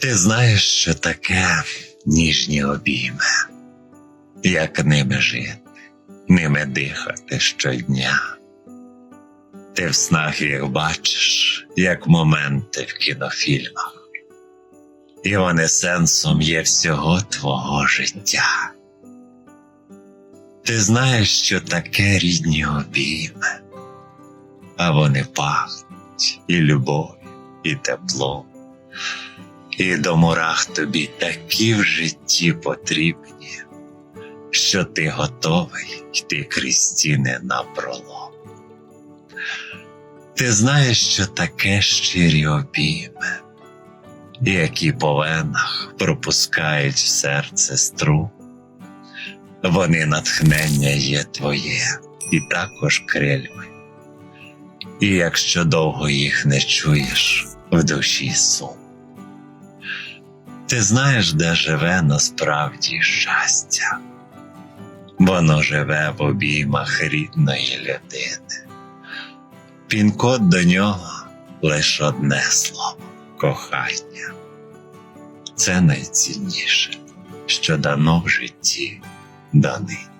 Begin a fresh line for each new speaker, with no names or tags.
Ти знаєш, що таке ніжні обійми, як ними жити, ними дихати щодня. Ти в снах їх бачиш, як моменти в кінофільмах, і вони сенсом є всього твого життя. Ти знаєш, що таке рідні обійми, а вони пахнуть і любов'ю, і теплом. І до мурах тобі такі в житті потрібні, що ти готовий йти крізь стіни на пролом. Ти знаєш, що таке щирі обійми, які по венах пропускають в серце стру. Вони натхнення є твоє і також крильми. І якщо довго їх не чуєш, в душі сум. Ти знаєш, де живе насправді щастя. Воно живе в обіймах рідної людини. Пін-код до нього лише одне слово кохання. Це найцінніше, що дано в житті донині.